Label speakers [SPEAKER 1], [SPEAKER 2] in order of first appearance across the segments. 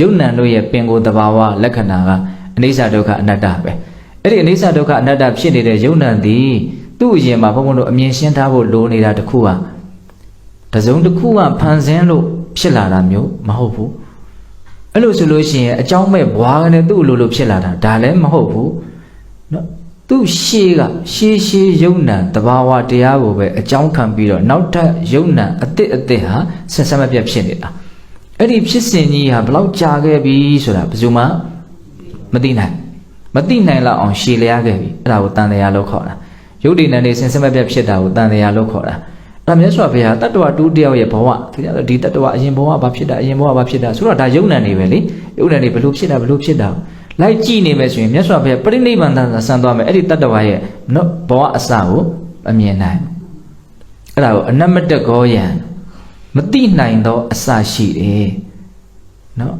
[SPEAKER 1] ယုတ်နံတို့ရဲ့ပင်ကိုယ်တဘာဝလက္ခဏာကအနိစ္စဒုက္ခအနတ္တပဲအဲ့ဒီအနိစ္စဒုက္ခအနတ္တဖြစ်နေတဲ့ယုတ်နံသည်သူ့အရင်မှာဘုန်းဘုန်းတို့အမြင်ရှင်းထားဖို့လိုနေတာတစ်ခုဟာတစုံတစ်ခုကဖန်ဆင်းလို့ဖြစ်လာတာမျိုးမဟုတ်ဘူးအဲ့လိုဆိုလို့ရှိရင်အကြောင်းမဲ့ဘွားကနေသူ့အလိုလိုဖြစ်လာတာဒါလည်းမဟုတ်ဘူးနော်သူ့ရှေးကရှေးရှေးယုံနံတဘာဝတရားကိုပဲအကြောင်းခံပြီးတော့နောက်ထပ်ယုံနံအစ်စ်အစ်စ်ဟာဆက်ဆက်မပြတ်ဖြစ်နေတာ အဲ့ဒီဖြစ်စဉ်ကြီးဟာဘလောက်ကြာခဲ့ပြီဆိုတာဘယ်သူမှမသိနိုင်မသိနိုင်လောက်အောင်ရှည်လျားခဲ့ပြီအဲ့ဒါကိုတန်တရားလို့ခေါ်တာယုတ်တိနံနေဆင်ဆက်မပြတ်ဖြစ်တာကိုတန်တရားလို့ခေါ်တာအဲ့ဒါမြတ်စွာဘုရားတတ္တဝတူတယောက်ရဲ့ဘဝဒီတတ္တဝအရင်ဘဝဘာဖြစ်တာအရင်ဘဝဘာဖြစ်တာဆိုတော့ဒါယုံနံနေပဲလေယုံနံနေဘလို့ဖြစ်တာဘလို့ဖြစ်တာလိုက်ကြည့်နေမယ်ဆိုရင်မြတ်စွာဘုရားပရိနိဗ္ဗာန်သာဆံသွားမယ်အဲ့ဒီတတ္တဝရဲ့နော်ဘဝအစကိုအမြင်နိုင်အဲ့ဒါကိုအနမတ္တကောယံ မတိနိုင်သောအစရှိတယ်နော်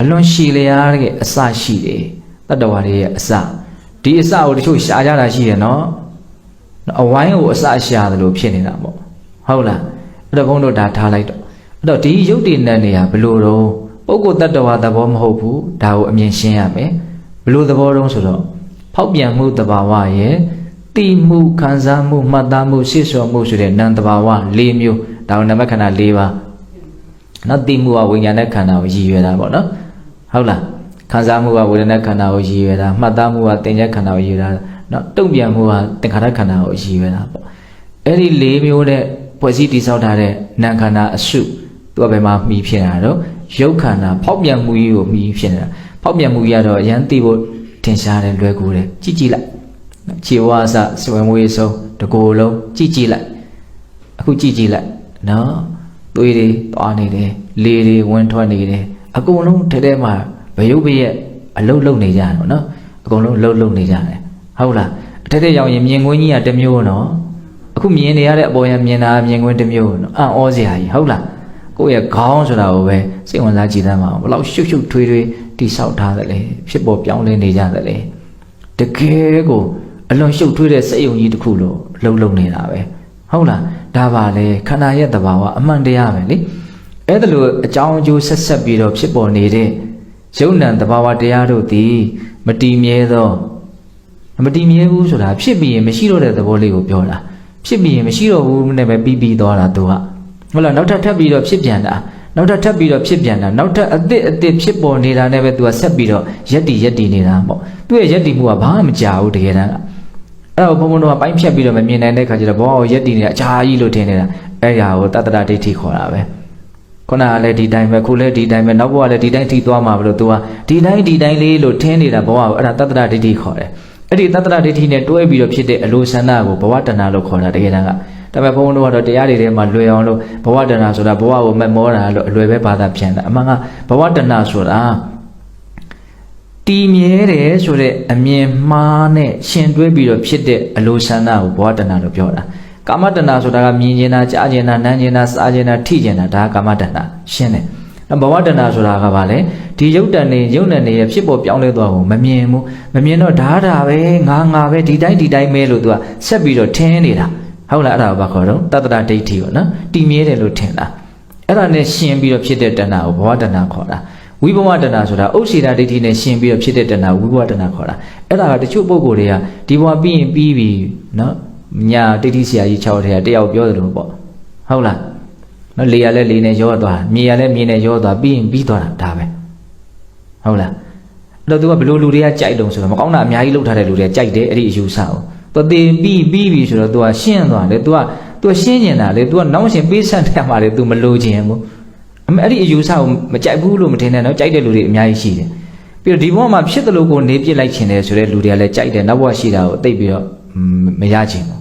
[SPEAKER 1] အလွန်ရှည်လျားတဲ့အစရှိတယ်တတ္တဝတွေရဲ့အစဒီအစကိုတချို့ရှားကြတာရှိတယ်နော်အဝိုင်းကိုအစရှာတယ်လို့ဖြစ်နေတာပေါ့ဟုတ်လားအဲ့တော့ဘုန်းတို့ဒါထားလိုက်တော့အဲ့တော့ဒီယုတ်တည်နဲ့နေရဘလို့တော့ပုဂ္ဂိုလ်တ attva သဘောမဟုတ်ဘူးဒါကိုအမြင်ရှင်းရမယ်ဘလို့သဘောတုံးဆိုတော့ဖောက်ပြန်မှုတဘာဝရဲ့တိမှုခံစားမှုမှတ်သားမှုရှေ့လျှော်မှုဆိုတဲ့နံတဘာဝ၄မျိုး ဒါကိုနမခန္ဓာ၄ပါးနော်တိမှုကဝိညာဉ်နဲ့ခန္ဓာကိုရည်ရွယ်တာပေါ့နော်ဟုတ်လားခံစားမှုကဝေဒနာခန္ဓာကိုရည်ရွယ်တာမှတ်သားမှုကသင်္ကြန်ခန္ဓာကိုရည်ရွယ်တာနော်တုံ့ပြန်မှုကသင်္ခါရခန္ဓာကိုရည်ရွယ်တာပေါ့အဲ့ဒီ၄မျိုးတဲ့ဖွဲ့စည်းတည်ဆောက်ထားတဲ့နာမ်ခန္ဓာအစုသူကဘယ်မှာမှီဖြစ်နေတာတော့ရုပ်ခန္ဓာဖောက်ပြန်မှုကြီးကိုမှီဖြစ်နေတာဖောက်ပြန်မှုကြီးကတော့အရန်သိဖို့ထင်ရှားတယ်လွယ်ကူတယ်ကြည့်ကြည့်လိုက်ခြေဝါးအစစဝေမွေးဆုံးတကိုယ်လုံးကြည့်ကြည့်လိုက်အခုကြည့်ကြည့်လိုက် နော်သွေးတွေသွားနေတယ်လေတွေဝင်ထွက်နေတယ်အကုန်လုံးထဲထဲမှာဘယုတ်ဘရဲ့အလုတ်လုတ်နေကြတယ်နော်အကုန်လုံးအလုတ်လုတ်နေကြတယ်ဟုတ်လားအထက်ထက်ရောက်ရင်မြင်ကွင်းကြီးကတစ်မျိုးနော်အခုမြင်နေရတဲ့အပေါ်ရမြင်တာမြင်ကွင်းတစ်မျိုးနော်အံ့ဩစရာကြီးဟုတ်လားကိုယ့်ရဲ့ခေါင်းဆိုတာကိုပဲစိတ်ဝင်စားကြည့်တမ်းပါအောင်ဘလောက်ရှုပ်ရှုပ်ထွေးထွေးတိဆောက်ထားတယ်လေဖြစ်ပေါ်ပြောင်းလဲနေကြတယ်လေတကယ်ကိုအလွန်ရှုပ်ထွေးတဲ့စိတ်ယုံကြီးတစ်ခုလို့လှုပ်လှုပ်နေတာပဲ ဟုတ်လားဒါပါလေခန္ဓာရဲ့သဘာဝအမှန်တရားပဲလေအဲ့ဒါလို့အကြောင်းအကျိုးဆက်ဆက်ပြီးတော့ဖြစ်ပေါ်နေတဲ့ယုံ nant သဘာဝတရားတို့သည်မတည်မြဲသောမတည်မြဲဘူးဆိုတာဖြစ်ပြီးရင်မရှိတော့တဲ့သဘောလေးကိုပြောတာဖြစ်ပြီးရင်မရှိတော့ဘူးနဲ့ပဲပြီးပြီးသွားတာသူကဟုတ်လားနောက်ထပ်ထပ်ပြီးတော့ဖြစ်ပြန်တာနောက်ထပ်ထပ်ပြီးတော့ဖြစ်ပြန်တာနောက်ထပ်အသစ်အသစ်ဖြစ်ပေါ်နေတာနဲ့ပဲသူကဆက်ပြီးတော့ရက်တီရက်တီနေတာပေါ့သူ့ရဲ့ရက်တီမှုကဘာမှမကြဘူးတကယ်တမ်းက အဲ့တော့ဘုံဘုံတို့ကပိုင်းဖြတ်ပြီးတော့မမြင်နိုင်တဲ့ခါကျတော့ဘောကိုရက်တီနေတာအချာကြီးလို့ထင်နေတာအဲ့ရာကိုတတ္တရဒိဋ္ဌိခေါ်တာပဲခုနကလည်းဒီတိုင်းပဲခုလည်းဒီတိုင်းပဲနောက်ဘဝလည်းဒီတိုင်းထိသွားမှာဘလို့ तू ကဒီတိုင်းဒီတိုင်းလေးလို့ထင်းနေတာဘဝကိုအဲ့ဒါတတ္တရဒိဋ္ဌိခေါ်တယ်အဲ့ဒီတတ္တရဒိဋ္ဌိနဲ့တွဲပြီးတော့ဖြစ်တဲ့အလိုဆန္ဒကိုဘဝတဏ္ဍလို့ခေါ်တာတကယ်တမ်းကဒါပေမဲ့ဘုန်းဘုန်းတို့ကတော့တရားတွေထဲမှာလွယ်အောင်လို့ဘဝတဏ္ဍဆိုတာဘဝကိုမက်မောတာလို့အလွယ်ပဲဘာသာပြန်တာအမှန်ကဘဝတဏ္ဍဆိုတာ တည်မြဲတယ်ဆိုတဲ့အမြင်မှားနဲ့ရှင်တွဲပြီးတော့ဖြစ်တဲ့အလိုဆန္ဒကိုဘဝတဏ္ဍလို့ပြောတာကာမတဏ္ဍဆိုတာကမြင်ကျင်တာကြားကျင်တာနားကျင်တာစားကျင်တာထိကျင်တာဒါကကာမတဏ္ဍရှင်းတယ်ဘဝတဏ္ဍဆိုတာကဘာလဲဒီယုတ်တန်နေယုတ်နံနေရဖြစ်ပေါ်ပြောင်းလဲသွားကိုမမြင်ဘူးမမြင်တော့ဓာတာပဲငါငါပဲဒီတိုင်းဒီတိုင်းပဲလို့သူကဆက်ပြီးတော့ထင်းနေတာဟုတ်လားအဲ့ဒါကိုဘာခေါ်တော့တတ္တရဒိဋ္ဌိပေါ့နော်တည်မြဲတယ်လို့ထင်တာအဲ့ဒါနဲ့ရှင်ပြီးတော့ဖြစ်တဲ့တဏ္ဍကိုဘဝတဏ္ဍခေါ်တာ ဝိဘဝတဏ္ဍဆိုတာဥစ္စေတာဒိဋ္ဌိနဲ့ရှင်ပြီးတော့ဖြစ်တဲ့တဏ္ဍဝိဘဝတဏ္ဍခေါ်တာအဲ့ဒါကတချို့ပုံကိုယ်တွေကဒီဘဝပြီးရင်ပြီးပြီနော်ညာဒိဋ္ဌိဆရာကြီး၆ထဲကတယောက်ပြောတယ်လို့ပေါ့ဟုတ်လားနော်လေရလဲလေနဲ့ရောသွားမြေရလဲမြေနဲ့ရောသွားပြီးရင်ပြီးသွားတာဒါပဲဟုတ်လားအဲ့တော့သူကဘလို့လူတွေကကြိုက်တုံဆိုတော့မကောင်းတာအများကြီးလုပ်ထားတဲ့လူတွေကကြိုက်တယ်အဲ့ဒီအယူဆကိုသူတင်ပြီးပြီးပြီဆိုတော့သူကရှင်းသွားတယ်သူကသူရှင်းကျင်တာလေ तू ကနောက်ရှင်ပေးဆက်တယ်မှာလေ तू မလိုချင်ဘူး အမေအဲ့ဒီအယူဆကိုမကြိုက်ဘူးလို့မထင်နဲ့နော်ကြိုက်တဲ့လူတွေအများကြီးရှိတယ်ပြီးတော့ဒီဘဝမှာဖြစ်တယ်လို့ကိုနေပြစ်လိုက်ခြင်းတယ်ဆိုတဲ့လူတွေကလည်းကြိုက်တယ်နောက်ဘဝရှိတာကိုအသိပြီးတော့မရချင်ဘူး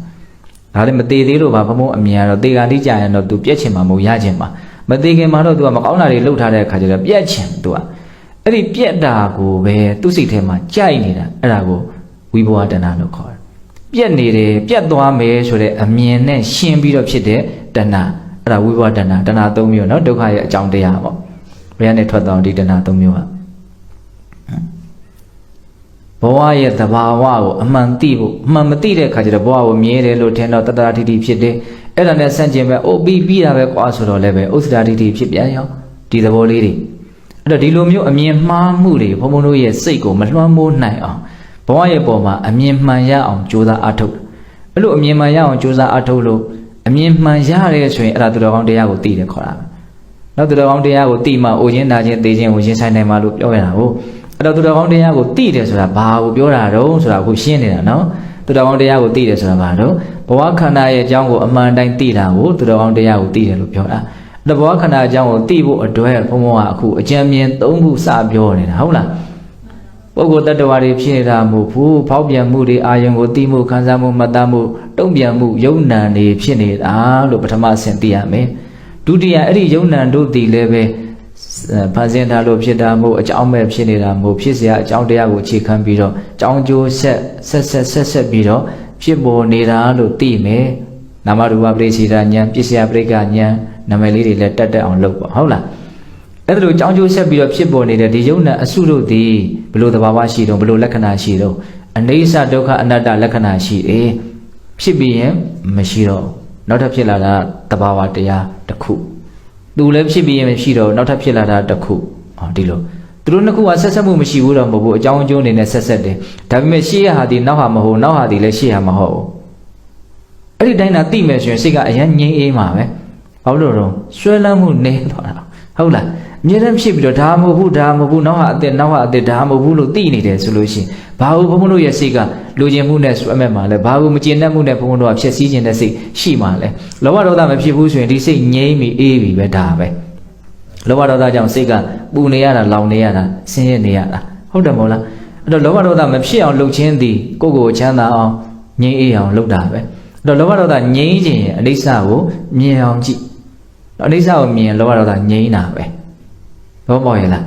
[SPEAKER 1] ဒါလည်းမသေးသေးလို့ပါဘုံဘုံအမြင်ကတော့တေဂာတိကြရင်တော့ तू ပြက်ချင်မှာမဟုတ်ရချင်မှာမသေးခင်မှာတော့ तू ကမကောင်းတာတွေလှုပ်ထားတဲ့အခါကျတော့ပြက်ချင် तू ကအဲ့ဒီပြက်တာကိုပဲသူ့စိတ်ထဲမှာကြိုက်နေတာအဲ့ဒါကိုဝိဘဝတဏ္ဍလို့ခေါ်တယ်ပြက်နေတယ်ပြက်သွားမယ်ဆိုတဲ့အမြင်နဲ့ရှင်းပြီးတော့ဖြစ်တဲ့တဏှာ အဲ့ဒါဝိဘဝတဏ္ဍတဏ္ဍ၃မျိုးနော်ဒုက္ခရဲ့အကြောင်းတရားပေါ့ဘယ်ကနေထွက်သွားဒီတဏ္ဍ၃မျိုးကဘဝရဲ့သဘာဝကိုအမှန်သိဖို့အမှန်မသိတဲ့အခါကျတော့ဘဝကိုမြဲတယ်လို့ထင်တော့တတရာတိတိဖြစ်တယ်အဲ့ဒါနဲ့ဆန့်ကျင်ပဲအိုပြီးပြီးတာပဲကွာဆိုတော့လည်းပဲဥစ္စရာတိတိဖြစ်ပြန်ရောဒီသဘောလေးတွေအဲ့တော့ဒီလိုမျိုးအမြင်မှားမှုတွေဘုံဘုံတို့ရဲ့စိတ်ကိုမလွှမ်းမိုးနိုင်အောင်ဘဝရဲ့ပုံမှာအမြင်မှန်ရအောင်ကြိုးစားအားထုတ်အဲ့လိုအမြင်မှန်ရအောင်ကြိုးစားအားထုတ်လို့ အမြင်မှန်ရတယ်ဆိုရင်အဲ့ဒါသူတော်ကောင်းတရားကိုသိတယ်ခေါ်တာပဲနောက်သူတော်ကောင်းတရားကိုသိမှအိုခြင်းနာခြင်းသိခြင်းကိုရင်ဆိုင်နိုင်မှာလို့ပြောရတာဟုတ်အဲ့တော့သူတော်ကောင်းတရားကိုသိတယ်ဆိုတာဘာကိုပြောတာတော့ဆိုတာကိုရှင်းနေတာနော်သူတော်ကောင်းတရားကိုသိတယ်ဆိုတာဘာတော့ဘဝခန္ဓာရဲ့အကြောင်းကိုအမှန်တိုင်းသိတာကိုသူတော်ကောင်းတရားကိုသိတယ်လို့ပြောတာတဘောခန္ဓာအကြောင်းကိုသိဖို့အတွက်ဘုံဘုံကအခုအကြံဉာဏ်၃ခုစပြောနေတာဟုတ်လား ပုဂ္ဂိုလ်တ attva တွေဖြစ်နေတာမဟုတ်ဘူးဖောက်ပြန်မှုတွေအာယုံကိုသိမှုခံစားမှုမှတ်သားမှုတုံ့ပြန်မှုယုံနံတွေဖြစ်နေတာလို့ပထမအဆင့်သိရမယ်ဒုတိယအဲ့ဒီယုံနံတို့တည်လည်းပဲဖန်ဆင်းထားလို့ဖြစ်တာမဟုတ်အကြောင်းပဲဖြစ်နေတာမဟုတ်ဖြစ်စရာအကြောင်းတရားကိုခြေခံပြီးတော့ကြောင်းကျိုးဆက်ဆက်ဆက်ဆက်ဆက်ပြီးတော့ဖြစ်ပေါ်နေတာလို့သိမယ်နာမရူပပရိစ္ဆေဒဉာဏ်ပြစ္ဆေယပရိက္ခဉာဏ်နာမည်လေးတွေလည်းတတ်တတ်အောင်လုပ်ပေါ့ဟုတ်လား အဲ့ဒါလိုကြောင်းကျိုးဆက်ပြီးတော့ဖြစ်ပေါ်နေတဲ့ဒီယုံနဲ့အစုတို့သည်ဘလို့သဘာဝရှိတော့ဘလို့လက္ခဏာရှိတော့အနေဆဒုက္ခအနတ္တလက္ခဏာရှိတယ်ဖြစ်ပြီးရင်မရှိတော့နောက်ထပ်ဖြစ်လာတာသဘာဝတရားတစ်ခုသူလည်းဖြစ်ပြီးရင်မရှိတော့နောက်ထပ်ဖြစ်လာတာတစ်ခုဟောဒီလိုသူတို့နှစ်ခုကဆက်ဆက်မှုမရှိဘူးတော့မဟုတ်ဘူးအကြောင်းအကျိုးအနေနဲ့ဆက်ဆက်တယ်ဒါပေမဲ့ရှေ့ရဟာဒီနောက်ဟာမဟုတ်နောက်ဟာဒီလည်းရှေ့ဟာမဟုတ်ဘူးအဲ့ဒီတိုင်းသာသိမယ်ဆိုရင်စိတ်ကအရင်ငြိမ်းအေးမှာပဲဘာလို့လဲတော့ဆွဲလန်းမှုနေသွားတာ ဟုတ်လားအမြဲတမ်းဖြစ်ပြီးတော့ဒါမဟုတ်ဘူးဒါမဟုတ်ဘူးနောက်ဟာအစ်စ်နောက်ဟာအစ်စ်ဒါမဟုတ်ဘူးလို့သိနေတယ်ဆိုလို့ရှိရင်ဘာလို့ဘုန်းဘုန်းတို့ရဲ့စိတ်ကလူကျင်မှုနဲ့ဆွဲမဲ့မှာလဲဘာလို့မကျင်တတ်မှုနဲ့ဘုန်းဘုန်းတို့ကဖြစ်စည်းခြင်းတဲ့စိတ်ရှိမှာလဲလောဘဒေါသမဖြစ်ဘူးဆိုရင်ဒီစိတ်ငြိမ်းပြီးအေးပြီးပဲဒါပဲလောဘဒေါသကြောင့်စိတ်ကပူနေရတာလောင်နေရတာဆင်းရဲနေရတာဟုတ်တယ်မဟုတ်လားအဲ့တော့လောဘဒေါသမဖြစ်အောင်လုပ်ခြင်းသည်ကိုယ့်ကိုယ်ချမ်းသာအောင်ငြိမ်းအေးအောင်လုပ်တာပဲအဲ့တော့လောဘဒေါသငြိမ်းခြင်းရဲ့အနိစ္စကိုမြင်အောင်ကြည့် အနိစ္စကိုမြင်ရင်လောဘဒေါသငြိမ်းတာပဲဘောပေါက်ရလား